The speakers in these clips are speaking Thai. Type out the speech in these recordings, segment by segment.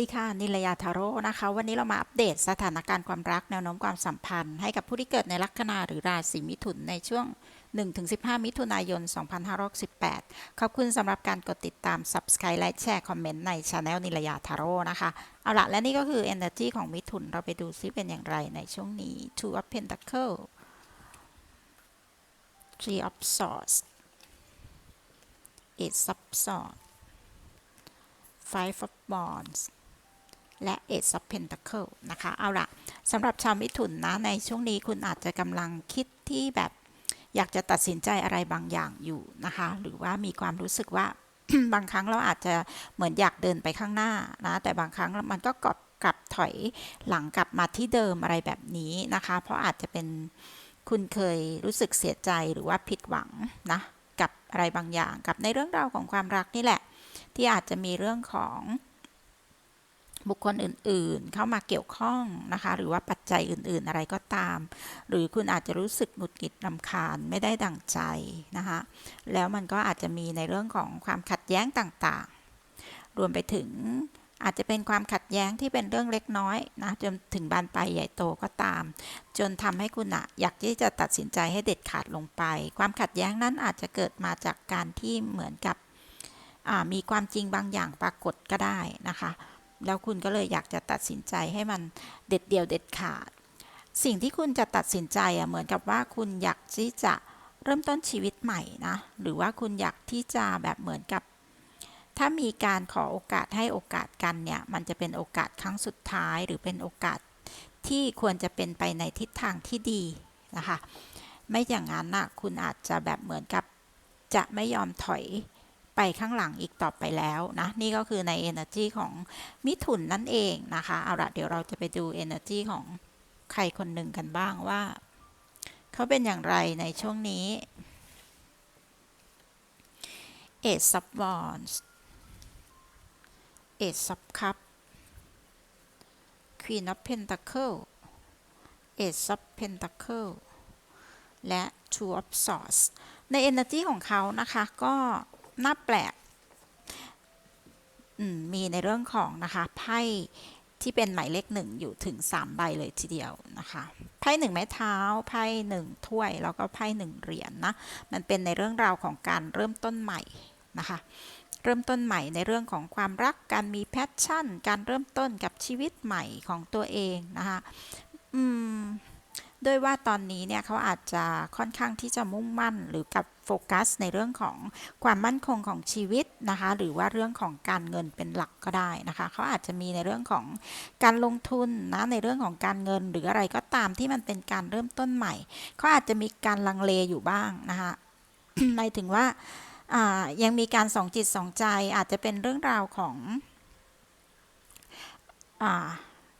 ดีค่ะนิลยาทาโร่นะคะ วันนี้เรามาอัปเดตสถานการณ์ความรักแนวโน้มความสัมพันธ์ ให้กับผู้ที่เกิดในลัคนาหรือราศีมิถุนในช่วง 1-15 มิถุนายน 2568 ขอบคุณสำหรับการกดติดตาม Subscribe และแชร์คอมเมนต์ใน Channel นิลยาทาโร่นะคะ เอาละและนี่ก็คือ Energy ของมิถุนเราไปดูซิเป็นอย่างไรในช่วงนี้ Two of Pentacles Three of Swords Eight of Swords Five of Wands และ Ace of Pentacle นะคะ เอาละสำหรับชาวมิถุนนะ ในช่วงนี้คุณอาจจะกำลังคิดที่แบบอยากจะตัดสินใจอะไรบางอย่างอยู่นะคะ หรือว่ามีความรู้สึกว่าบางครั้งเราอาจจะเหมือนอยากเดินไปข้างหน้านะ แต่บางครั้งมันก็กลับกลับถอยหลังกลับมาที่เดิมอะไรแบบนี้นะคะ เพราะอาจจะเป็นคุณเคยรู้สึกเสียใจหรือว่าผิดหวังนะกับอะไรบางอย่างกับในเรื่องราวของความรักนี่แหละ ที่อาจจะมีเรื่องของ บุคคลอื่นๆ เข้ามาเกี่ยวข้องนะคะ หรือว่าปัจจัยอื่นๆอะไรก็ตาม หรือคุณอาจจะรู้สึกหงุดหงิดรำคาญไม่ได้ดั่งใจนะคะ แล้วมันก็อาจจะมีในเรื่องของความขัดแย้งต่างๆ รวมไปถึงอาจจะเป็นความขัดแย้งที่เป็นเรื่องเล็กน้อยนะจนถึงบานปลายใหญ่โตก็ตาม จนทำให้คุณอะอยากที่จะตัดสินใจให้เด็ดขาดลงไป ความขัดแย้งนั้นอาจจะเกิดมาจากการที่เหมือนกับมีความจริงบางอย่างปรากฏก็ได้นะคะ แล้วคุณก็เลยอยากจะตัดสินใจให้มันเด็ดเดี่ยวเด็ดขาด สิ่งที่คุณจะตัดสินใจอะเหมือนกับว่าคุณอยากที่จะเริ่มต้นชีวิตใหม่นะ หรือว่าคุณอยากที่จะแบบเหมือนกับ ถ้ามีการขอโอกาสให้โอกาสกันเนี่ย มันจะเป็นโอกาสครั้งสุดท้าย หรือเป็นโอกาสที่ควรจะเป็นไปในทิศทางที่ดีนะคะ ไม่อย่างนั้นนะคุณอาจจะแบบเหมือนกับจะไม่ยอมถอย ไปข้างหลังอีกต่อไปแล้วนะนี่ก็คือใน Energy ของมิถุนนั่นเองนะคะเอาละเดี๋ยวเราจะไปดู Energy ของใครคนหนึ่งกันบ้างว่า เขาเป็นอย่างไรในช่วงนี้ Ace of Wands Ace of Cup Queen of Pentacle Ace of Pentacle และ Two of Swords ใน Energy ของเขานะคะ ก็ น่าแปลกมีในเรื่องของนะคะไพ่ที่เป็นหมายเลขหนึ่งอยู่ถึง 3 ใบเลยทีเดียวนะคะไพ่หนึ่งไม้เท้าไพ่หนึ่งถ้วย แล้วก็ไพ่หนึ่งเหรียญนนะมันเป็นในเรื่องราวของการเริ่มต้นใหม่นะคะเริ่มต้นใหม่ในเรื่องของความรักการมีแพชชั่น การเริ่มต้นกับชีวิตใหม่ของตัวเองนะคะอืมด้วยว่าตอนนี้เนี่ยเขาอาจจะค่อนข้างที่จะมุ่งมั่นหรือกับ โฟกัสในเรื่องของความมั่นคงของชีวิตนะคะ หรือว่าเรื่องของการเงินเป็นหลักก็ได้นะคะ เขาอาจจะมีในเรื่องของการลงทุนนะ ในเรื่องของการเงินหรืออะไรก็ตามที่มันเป็นการเริ่มต้นใหม่ เขาอาจจะมีการลังเลอยู่บ้างนะคะหมายถึงว่ายังมีการสองจิตสองใจอาจจะเป็นเรื่องราวของเอ่า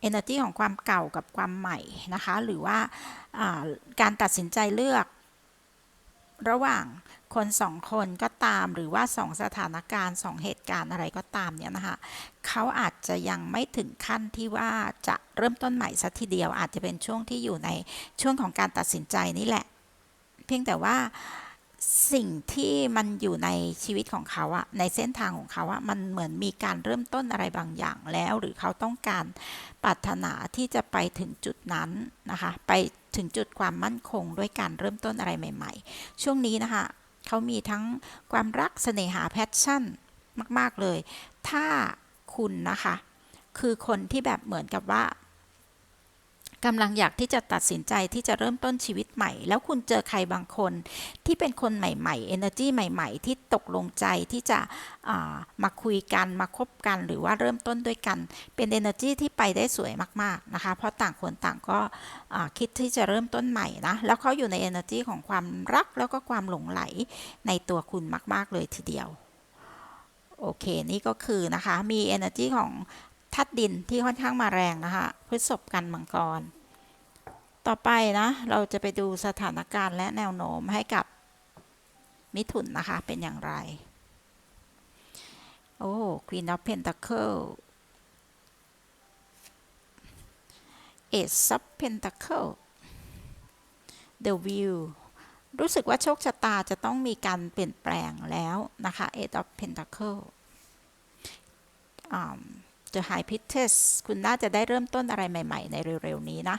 energy ของความเก่ากับความใหม่นะคะ หรือว่าการตัดสินใจเลือก ระหว่างคนสองคนก็ตามหรือว่าสองสถานการณ์สองเหตุการณ์อะไรก็ตามเนี่ยนะคะเขาอาจจะยังไม่ถึงขั้นที่ว่าจะเริ่มต้นใหม่สักทีเดียว อาจจะเป็นช่วงที่อยู่ในช่วงของการตัดสินใจนี่แหละ เพียงแต่ว่าสิ่งที่มันอยู่ในชีวิตของเขาอะในเส้นทางของเขาอะมันเหมือนมีการเริ่มต้นอะไรบางอย่างแล้ว หรือเขาต้องการปรารถนาที่จะไปถึงจุดนั้นนะคะ ไป ถึงจุดความมั่นคงด้วยการเริ่มต้นอะไรใหม่ ๆ ช่วงนี้นะคะเขามีทั้งความรักเสน่หาแพชชั่นมาก ๆ เลย ถ้าคุณนะคะ คือคนที่แบบเหมือนกับว่า กำลังอยากที่จะตัดสินใจที่จะเริ่มต้นชีวิตใหม่ แล้วคุณเจอใครบางคน ที่เป็นคนใหม่ๆ energy ใหม่ ๆ ที่ตกลงใจที่จะมาคุยกันมาคบกันหรือว่าเริ่มต้นด้วยกัน เป็น energy ที่ไปได้สวยมากๆนะคะ เพราะต่างคนต่างก็คิดที่จะเริ่มต้นใหม่นะ แล้วเขาอยู่ใน energy ของความรักแล้วก็ความหลงไหลในตัวคุณมาก ๆ เลยทีเดียวโอเค นี่ก็คือนะคะ มี energy ของ ธาตุดินที่ค่อนข้างมาแรงนะคะพฤษภกันมังกร ต่อไปนะเราจะไปดูสถานการณ์และแนวโน้มให้กับมิถุนนะคะ เป็นอย่างไร โอ้ Queen of Pentacle Ace of Pentacle The View รู้สึกว่าโชคชะตาจะต้องมีการเปลี่ยนแปลงแล้วนะคะ Ace of Pentacle the high pitches คุณน่าจะได้เริ่มต้นอะไรใหม่ ๆ ในเร็ว ๆ นี้นะ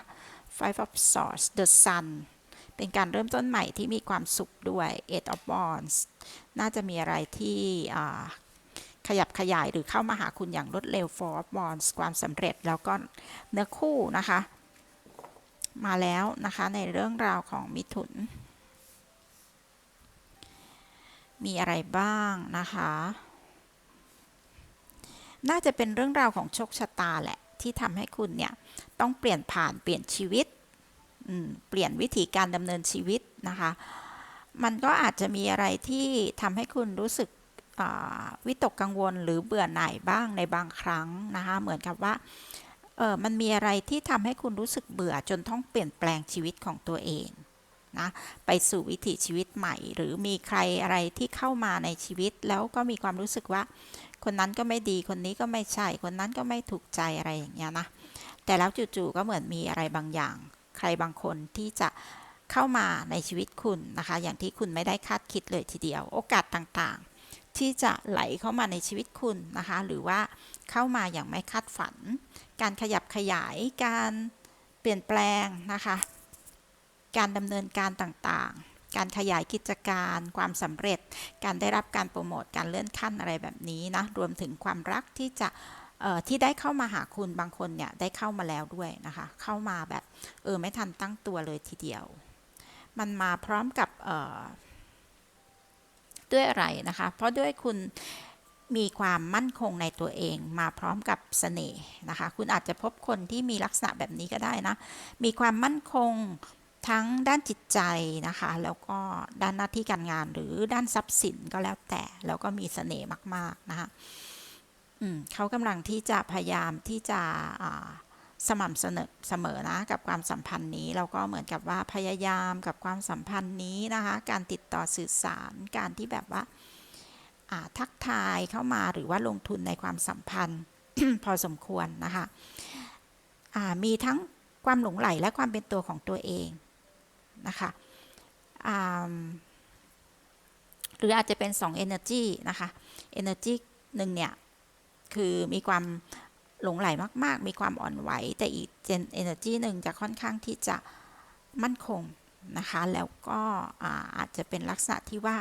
five of swords the sun เป็นการเริ่มต้นใหม่ที่มีความสุขด้วย eight of wands น่าจะมีอะไรที่ขยับขยายหรือเข้ามาหาคุณอย่างรวดเร็ว four of wands ความสำเร็จแล้วก็เนื้อคู่นะคะ มาแล้วนะคะในเรื่องราวของมิถุน มีอะไรบ้างนะคะ น่าจะเป็นเรื่องราวของโชคชะตาแหละ ที่ทำให้คุณเนี่ย ต้องเปลี่ยนผ่านเปลี่ยนชีวิตเปลี่ยนวิธีการดำเนินชีวิตนะคะ มันก็อาจจะมีอะไรที่ทำให้คุณรู้สึกวิตกกังวลหรือเบื่อหน่ายบ้างในบางครั้งนะคะ เหมือนกับว่าเออมันมีอะไรที่ทำให้คุณรู้สึกเบื่อจนต้องเปลี่ยนแปลงชีวิตของตัวเองนะไปสู่วิถีชีวิตใหม่ หรือมีใครอะไรที่เข้ามาในชีวิต แล้วก็มีความรู้สึกว่า คนนั้นก็ไม่ดีคนนี้ก็ไม่ใช่ คนนั้นก็ไม่ถูกใจอะไรอย่างเงี้ยนะ แต่แล้วจู่ๆก็เหมือนมีอะไรบางอย่าง ใครบางคนที่จะเข้ามาในชีวิตคุณนะคะ อย่างที่คุณไม่ได้คาดคิดเลยทีเดียว โอกาสต่างๆ ที่จะไหลเข้ามาในชีวิตคุณนะคะ หรือว่าเข้ามาอย่างไม่คาดฝัน การขยับขยายการเปลี่ยนแปลงนะคะ การดำเนินการต่างๆ การขยายกิจการความสำเร็จ การได้รับการโปรโมทการเลื่อนขั้นอะไรแบบนี้นะรวมถึงความรักที่จะที่ได้เข้ามาหาคุณบางคนเนี่ยได้เข้ามาแล้วด้วยนะคะ เข้ามาแบบเออไม่ทันตั้งตัวเลยทีเดียว มันมาพร้อมกับด้วยอะไรนะคะ เพราะด้วยคุณมีความมั่นคงในตัวเองมาพร้อมกับเสน่ห์นะคะ คุณอาจจะพบคนที่มีลักษณะแบบนี้ก็ได้นะ มีความมั่นคง ทั้งด้านจิตใจนะคะ แล้วก็ด้านหน้าที่การงานหรือด้านทรัพย์สินก็แล้วแต่ แล้วก็มีเสน่ห์มาก ๆ นะคะเขากำลังที่จะพยายามที่จะสม่ำเสมอเสมอนะกับความสัมพันธ์นี้เราก็เหมือนกับว่าพยายามกับความสัมพันธ์นี้นะคะ การติดต่อสื่อสารการที่แบบว่าทักทายเข้ามาหรือว่าลงทุนในความสัมพันธ์พอสมควรนะคะมีทั้งความหลงไหลและความเป็นตัวของตัวเอง นะคะหรืออาจจะเป็น 2 energy นะคะ energy หนึ่งเนี่ย คือมีความหลงไหลมาก ๆ มีความอ่อนไหว แต่อีกเจนเอเนอร์จีหนึ่งจะค่อนข้างที่จะมั่นคงนะคะ แล้วก็อาอาจจะเป็นลักษณะที่ว่า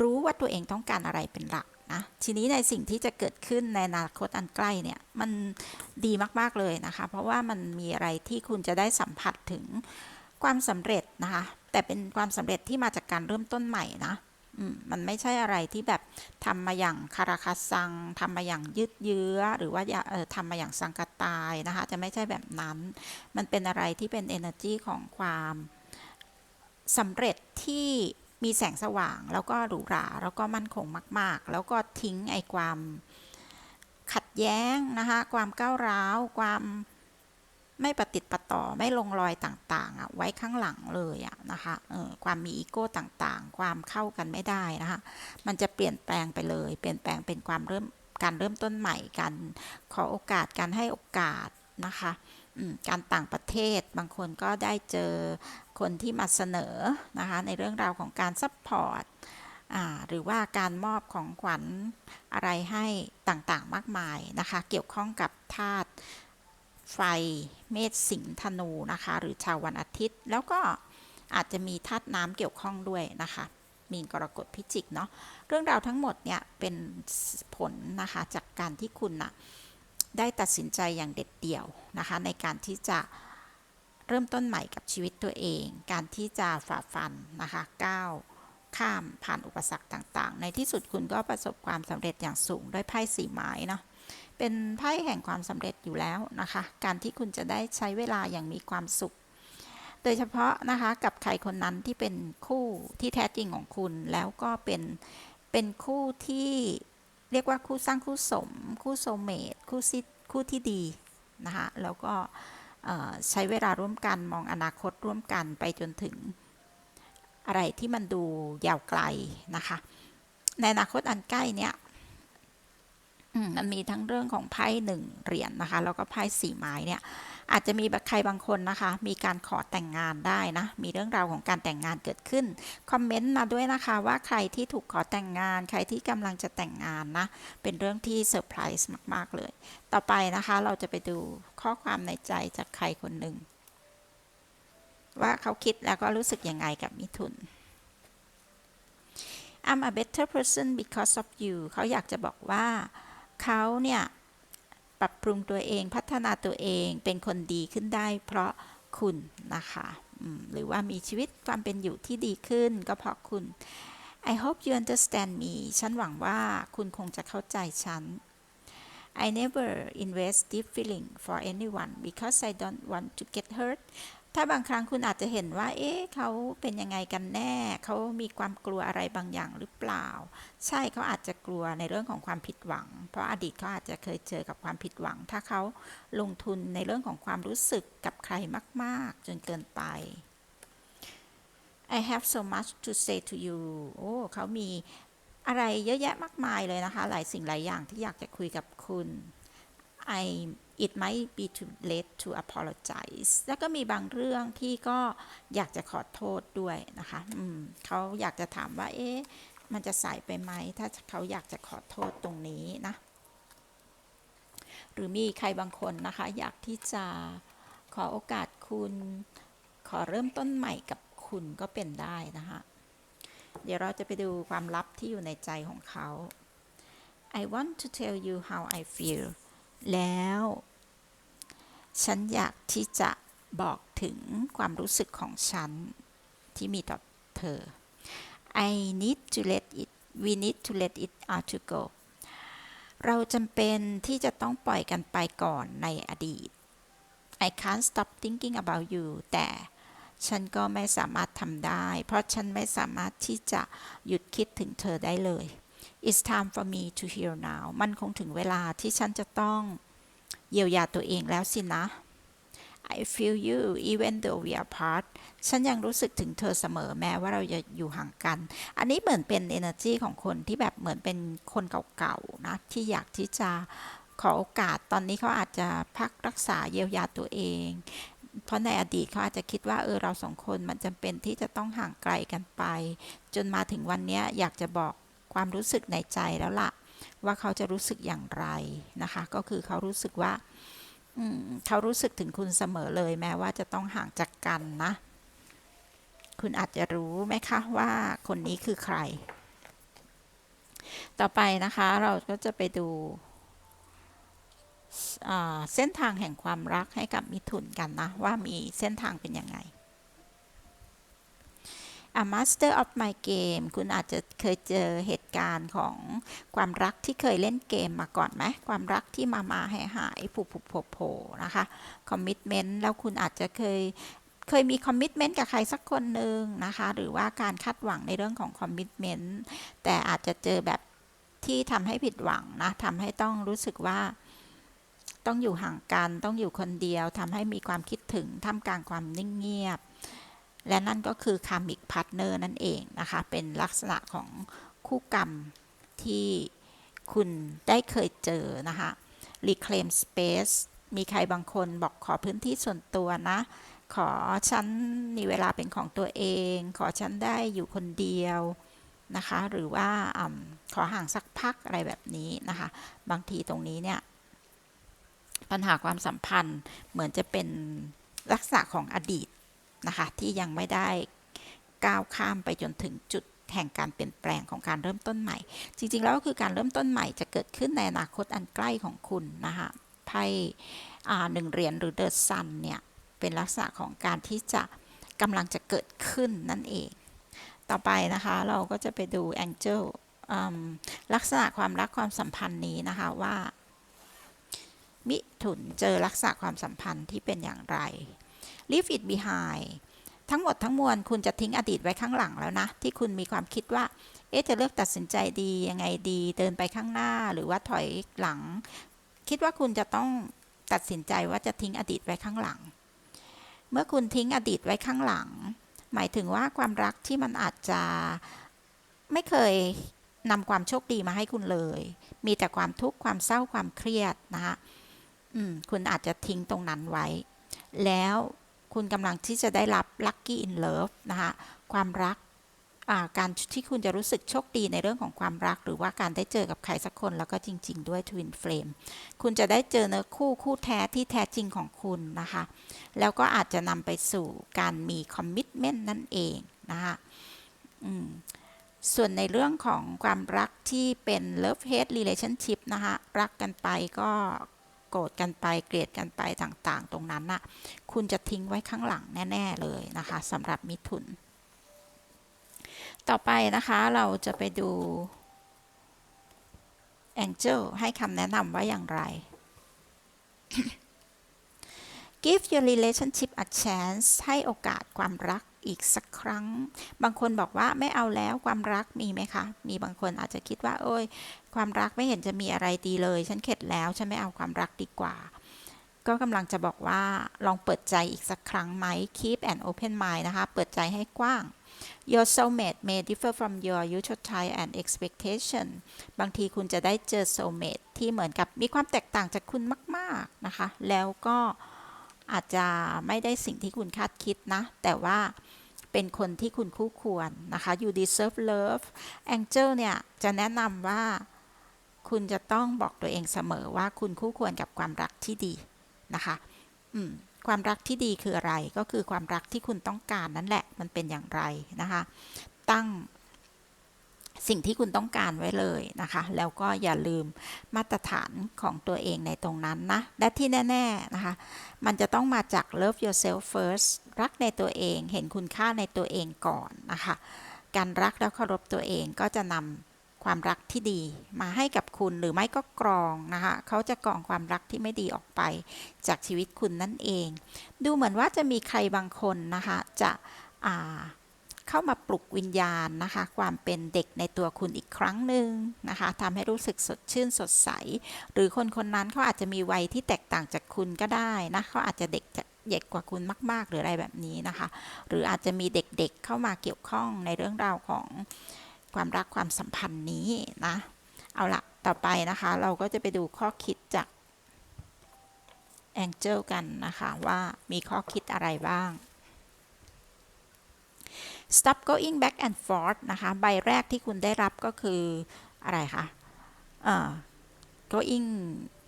รู้ว่าตัวเองต้องการอะไรเป็นหลัก นะทีนี้ในสิ่งที่จะเกิดขึ้นในอนาคตอันใกล้เนี่ยมันดีมากๆเลยนะคะ เพราะว่ามันมีอะไรที่คุณจะได้สัมผัสถึงความสำเร็จนะคะ แต่เป็นความสำเร็จที่มาจากการเริ่มต้นใหม่นะมันไม่ใช่อะไรที่แบบทำมาอย่างคาราคาซังทำมาอย่างยืดเยื้อ หรือว่าอย่าเออทำมาอย่างสังกตายนะคะ จะไม่ใช่แบบนั้น มันเป็นอะไรที่เป็น energy ของความสำเร็จที่ มีแสงสว่าง แล้วก็หรูหราแล้วก็มั่นคงมาก ๆ แล้วก็ทิ้งไอ้ความขัดแย้งนะคะความก้าวร้าว ความไม่ประติดประต่อไม่ลงรอยต่างๆอะไว้ข้างหลังเลยอะนะคะเออความมีอีโก้ต่างๆ ความเข้ากันไม่ได้นะคะมันจะเปลี่ยนแปลงไปเลย เปลี่ยนแปลงเป็นความเริ่มการเริ่มต้นใหม่การขอโอกาสการให้โอกาสนะคะ การต่างประเทศ บางคนก็ได้เจอคนที่มาเสนอนะคะในเรื่องราวของการซัพพอร์ตหรือว่าการมอบของขวัญอะไรให้ต่างๆมากมายนะคะ เกี่ยวข้องกับธาตุไฟเมษสิงธนูนะคะ หรือชาววันอาทิตย์ แล้วก็อาจจะมีธาตุน้ำเกี่ยวข้องด้วยนะคะ มีนกรกฎพิจิกเนาะเรื่องราวทั้งหมดเนี่ยเป็นผลนะคะจากการที่คุณนะ ได้ตัดสินใจอย่างเด็ดเดี่ยวนะคะ ในการที่จะเริ่มต้นใหม่กับชีวิตตัวเอง การที่จะฝ่าฟันนะคะก้าวข้ามผ่านอุปสรรคต่างๆ ในที่สุดคุณก็ประสบความสำเร็จอย่างสูงด้วยไพ่สีไม้เนาะเป็นไพ่แห่งความสำเร็จอยู่แล้วนะคะ การที่คุณจะได้ใช้เวลาอย่างมีความสุข โดยเฉพาะนะคะกับใครคนนั้นที่เป็นคู่ที่แท้จริงของคุณแล้วก็เป็นเป็นคู่ที่ เรียกว่าคู่สร้างคู่สม คู่โซเมตคู่ซิคู่ที่ดีนะคะแล้วก็ใช้เวลาร่วมกันมองอนาคตร่วมกันไปจนถึงอะไรที่มันดูยาวไกลนะคะ ในอนาคตอันใกล้เนี้ย มันมีทั้งเรื่องของไพ่หนึ่งเหรียญนะคะ แล้วก็ไพ่สี่ไม้เนี่ยอาจจะมีใครบางคนนะคะ มีการขอแต่งงานได้นะ มีเรื่องราวของการแต่งงานเกิดขึ้น คอมเมนต์มาด้วยนะคะว่าใครที่ถูกขอแต่งงาน ใครที่กำลังจะแต่งงานนะ เป็นเรื่องที่เซอร์ไพรส์มาก ๆ เลย ต่อไปนะคะเราจะไปดูข้อความในใจจากใครคนหนึ่ง ว่าเขาคิดแล้วก็รู้สึกยังไงกับมิถุน I'm a better person because of you เขาอยากจะบอกว่า เขาเนี่ยปรับปรุงตัวเองพัฒนาตัวเองเป็นคนดีขึ้นได้ เพราะคุณนะคะหรือว่ามีชีวิตความเป็นอยู่ที่ดีขึ้นก็เพราะคุณ I hope you understand me ฉันหวังว่าคุณคงจะเข้าใจฉัน I never invest deep feeling for anyone because I don't want to get hurt ถ้าบางครั้งคุณอาจจะเห็นว่า เอ๊ะเขาเป็นยังไงกันแน่ เขามีความกลัวอะไรบางอย่างหรือเปล่า ใช่เขาอาจจะกลัวในเรื่องของความผิดหวัง เพราะอดีตเขาอาจจะเคยเจอกับความผิดหวัง ถ้าเขาลงทุนในเรื่องของความรู้สึกกับใครมาก ๆ จนเกินไป I have so much to say to you โอ้ เขามีอะไรเยอะแยะมากมายเลยนะคะ หลายสิ่งหลายอย่างที่อยากจะคุยกับคุณ I it might be too late to apologize แล้วก็มีบางเรื่องที่ก็อยากจะขอโทษด้วยนะคะอืมเขาอยากจะถามว่า เอ๊ะ มันจะสายไปไหม ถ้าเขาอยากจะขอโทษตรงนี้นะ หรือมีใครบางคนนะคะ อยากที่จะขอโอกาสคุณ ขอเริ่มต้นใหม่กับคุณก็เป็นได้นะคะเดี๋ยวเราจะไปดูความลับที่อยู่ในใจของเขา I want to tell you how I feel แล้ว ฉันอยากที่จะบอกถึงความรู้สึกของฉัน ที่มีต่อเธอ I need to let it we need to let it out to go เราจำเป็นที่จะต้องปล่อยกันไปก่อนในอดีต I can't stop thinking about you แต่ฉันก็ไม่สามารถทำได้ เพราะฉันไม่สามารถที่จะหยุดคิดถึงเธอได้เลย It's time for me to heal now มันคงถึงเวลาที่ฉันจะต้อง เยียวยาตัวเองแล้วสินะ I feel you even though we are apart ฉันยังรู้สึกถึงเธอเสมอแม้ว่าเราจะอยู่ห่างกัน อันนี้เหมือนเป็น energy ของคนที่แบบเหมือนเป็นคนเก่าๆนะที่อยากที่จะขอโอกาสตอนนี้เขาอาจจะพักรักษาเยียวยาตัวเอง เพราะในอดีตเขาอาจจะคิดว่าเออเราสองคนมันจำเป็นที่จะต้องห่างไกลกันไป จนมาถึงวันนี้อยากจะบอกความรู้สึกในใจแล้วล่ะ ว่าเขาจะรู้สึกอย่างไรนะคะ ก็คือเขารู้สึกว่าเขารู้สึกถึงคุณเสมอเลยแม้ว่าจะต้องห่างจากกันนะ คุณอาจจะรู้ไหมคะว่าคนนี้คือใคร ต่อไปนะคะเราก็จะไปดูเส้นทางแห่งความรักให้กับมิถุนกันนะ ว่ามีเส้นทางเป็นยังไง A master of my game คุณอาจจะเคยเจอเหตุการณ์ของความรักที่เคยเล่นเกมมาก่อนไหมความรักที่มามาหายหายผุผุโผโผนะคะ commitment แล้วคุณอาจจะเคยเคยมีคอมมิชเมนต์กับใครสักคนหนึ่งนะคะ หรือว่าการคาดหวังในเรื่องของคอมมิชเมนต์แต่อาจจะเจอแบบที่ทำให้ผิดหวังนะทำให้ต้องรู้สึกว่าต้องอยู่ห่างกัน ต้องอยู่คนเดียวทำให้มีความคิดถึงท่ามกลางความนิ่งเงียบ และนั่นก็คือคามิกพาร์ทเนอร์นั่นเองนะคะ เป็นลักษณะของคู่กรรมที่คุณได้เคยเจอนะคะ reclaim space มีใครบางคนบอกขอพื้นที่ส่วนตัวนะ ขอฉันมีเวลาเป็นของตัวเอง ขอฉันได้อยู่คนเดียวนะคะ หรือว่าอขอห่างสักพักอะไรแบบนี้นะคะ บางทีตรงนี้เนี่ย ปัญหาความสัมพันธ์เหมือนจะเป็นลักษณะของอดีต นะคะที่ยังไม่ได้ก้าวข้ามไปจนถึงจุดแห่งการเปลี่ยนแปลงของการเริ่มต้นใหม่ จริงๆ แล้วก็คือการเริ่มต้นใหม่จะเกิดขึ้นในอนาคตอันใกล้ของคุณนะคะไพ่หนึ่งเหรียญหรือเดอะซันเนี่ยเป็นลักษณะของการที่จะกำลังจะเกิดขึ้นนั่นเอง ต่อไปนะคะเราก็จะไปดูแองเจิลลักษณะความรักความสัมพันธ์นี้นะคะว่า มิถุนเจอลักษณะความสัมพันธ์ที่เป็นอย่างไร leave it behind ทั้งหมดทั้งมวลคุณจะทิ้งอดีตไว้ข้างหลังแล้วนะ ที่คุณมีความคิดว่า เอ๊ะจะเลือกตัดสินใจดียังไงดี เดินไปข้างหน้าหรือว่าถอยหลัง คิดว่าคุณจะต้องตัดสินใจว่าจะทิ้งอดีตไว้ข้างหลัง เมื่อคุณทิ้งอดีตไว้ข้างหลัง หมายถึงว่าความรักที่มันอาจจะไม่เคยนำความโชคดีมาให้คุณเลย มีแต่ความทุกข์ความเศร้าความเครียดนะคะคุณอาจจะทิ้งตรงนั้นไว้ แล้ว คุณกำลังที่จะได้รับ lucky in love นะคะความรักการที่คุณจะรู้สึกโชคดีในเรื่องของความรัก หรือว่าการได้เจอกับใครสักคนแล้วก็จริง ๆ ด้วย twin flame คุณจะได้เจอเนื้อคู่คู่แท้ที่แท้จริงของคุณนะคะ แล้วก็อาจจะนำไปสู่การมีคอมมิชเมนต์นั่นเองนะคะส่วนในเรื่องของความรักที่เป็น love hate relationship นะคะรักกันไปก็ โกรธกันไปเกลียดกันไปต่างๆ ตรงนั้นน่ะคุณจะทิ้งไว้ข้างหลังแน่ ๆ เลยนะคะสำหรับมิถุน ต่อไปนะคะเราจะไปดู Angel ให้คำแนะนำว่าอย่างไร Give your relationship a chance ให้โอกาสความรัก อีกสักครั้ง บางคนบอกว่าไม่เอาแล้วความรักมีไหมคะ มีบางคนอาจจะคิดว่า โอ้ย ความรักไม่เห็นจะมีอะไรดีเลย ฉันเข็ดแล้ว ฉันไม่เอาความรักดีกว่า ก็กำลังจะบอกว่าลองเปิดใจอีกสักครั้งไหม keep an open mind นะคะ เปิดใจให้กว้าง Your soulmate may differ from your usual type and expectation บางทีคุณจะได้เจอ soulmate ที่เหมือนกับมีความแตกต่างจากคุณมาก ๆ นะคะ แล้วก็อาจจะไม่ได้สิ่งที่คุณคาดคิดนะ แต่ว่า เป็นคนที่คุณคู่ควรนะคะ you deserve love angel เนี่ย จะแนะนำว่าคุณจะต้องบอกตัวเองเสมอว่าคุณคู่ควรกับความรักที่ดีนะคะอืมความรักที่ดีคืออะไรก็คือความรักที่คุณต้องการนั่นแหละมันเป็นอย่างไรนะคะ ตั้ง สิ่งที่คุณต้องการไว้เลยนะคะ แล้วก็อย่าลืมมาตรฐานของตัวเองในตรงนั้นนะ และที่แน่ ๆ นะคะ มันจะต้องมาจาก love yourself first รักในตัวเอง เห็นคุณค่าในตัวเองก่อนนะคะ การรักแล้วเคารพตัวเองก็จะนำความรักที่ดีมาให้กับคุณหรือไม่ก็กรองนะคะ เขาจะกรองความรักที่ไม่ดีออกไปจากชีวิตคุณนั่นเอง ดูเหมือนว่าจะมีใครบางคนนะคะ จะอ่า เข้ามาปลุกวิญญาณนะคะ ความเป็นเด็กในตัวคุณอีกครั้งหนึ่งนะคะทำให้รู้สึกสดชื่นสดใส หรือคนคนนั้นเขาอาจจะมีวัยที่แตกต่างจากคุณก็ได้นะเขาอาจจะเด็กจากเด็กกว่าคุณมาก ๆ หรืออะไรแบบนี้นะคะ หรืออาจจะมีเด็กๆเข้ามาเกี่ยวข้องในเรื่องราวของความรักความสัมพันธ์นี้นะ เอาละต่อไปนะคะ เราก็จะไปดูข้อคิดจาก Angel กันนะคะว่ามีข้อคิดอะไรบ้าง stop going back and forth นะคะ ใบแรกที่คุณได้รับก็คืออะไรคะเอ่อ going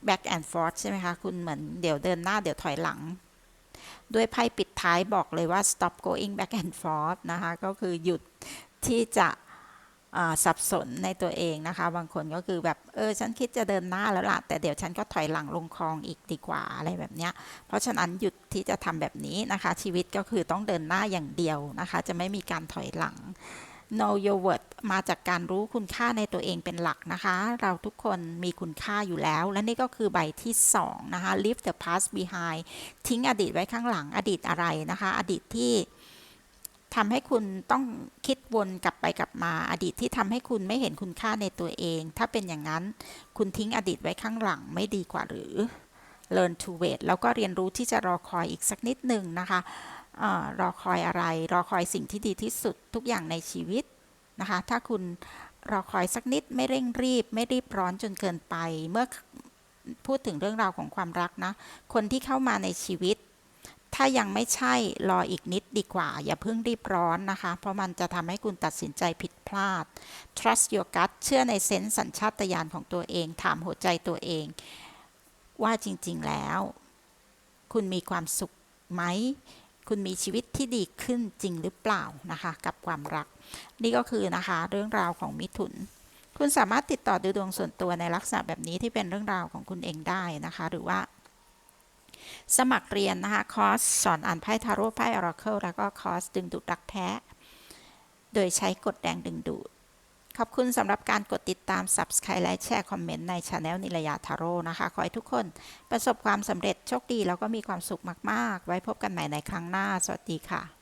back and forth ใช่ไหมคะ คุณเหมือนเดี๋ยวเดินหน้าเดี๋ยวถอยหลัง ด้วยไพ่ปิดท้ายบอกเลยว่า stop going back and forth นะคะ ก็คือหยุดที่จะ สับสนในตัวเองนะคะ บางคนก็คือแบบเออฉันคิดจะเดินหน้าแล้วล่ะ แต่เดี๋ยวฉันก็ถอยหลังลงคลองอีกดีกว่าอะไรแบบเนี้ย เพราะฉะนั้นหยุดที่จะทำแบบนี้นะคะ ชีวิตก็คือต้องเดินหน้าอย่างเดียวนะคะ จะไม่มีการถอยหลัง know your worth มาจากการรู้คุณค่าในตัวเองเป็นหลักนะคะ เราทุกคนมีคุณค่าอยู่แล้ว และนี่ก็คือใบที่2นะคะ leave the past behind ทิ้งอดีตไว้ข้างหลังอดีตอะไรนะคะ อดีตที่ ทำให้คุณต้องคิดวนกลับไปกลับมาอดีตที่ทำให้คุณไม่เห็นคุณค่าในตัวเอง ถ้าเป็นอย่างนั้นคุณทิ้งอดีตไว้ข้างหลังไม่ดีกว่าหรือ learn to wait แล้วก็เรียนรู้ที่จะรอคอยอีกสักนิดหนึ่งนะคะออรอคอยอะไร รอคอยสิ่งที่ดีที่สุดทุกอย่างในชีวิตนะคะ ถ้าคุณรอคอยสักนิดไม่เร่งรีบ ไม่รีบร้อนจนเกินไป เมื่อพูดถึงเรื่องราวของความรักนะ คนที่เข้ามาในชีวิต ถ้ายังไม่ใช่รออีกนิดดีกว่า อย่าเพิ่งรีบร้อนนะคะ เพราะมันจะทำให้คุณตัดสินใจผิดพลาด trust your gut เชื่อในเซนส์สัญชาตญาณของตัวเอง ถามหัวใจตัวเอง ว่าจริงๆแล้ว คุณมีความสุขไหม คุณมีชีวิตที่ดีขึ้นจริงหรือเปล่านะคะ กับความรัก นี่ก็คือนะคะเรื่องราวของมิถุนคุณสามารถติดต่อดูดวงส่วนตัวในลักษณะแบบนี้ที่เป็นเรื่องราวของคุณเองได้นะคะ หรือว่า สมัครเรียนนะคะคอร์สสอนอ่านไพ่ทาโร่ไพ่ออร์เคิลแล้วก็คอร์สดึงดูดรักแท้ โดยใช้กดแดงดึงดูด ขอบคุณสำหรับการกดติดตาม Subscribe และแชร์คอมเมนต์ในช anel นิรยาทาโร่นะคะ ขอให้ทุกคนประสบความสำเร็จโชคดี แล้วก็มีความสุขมาก ๆ ไว้พบกันใหม่ในครั้งหน้า สวัสดีค่ะ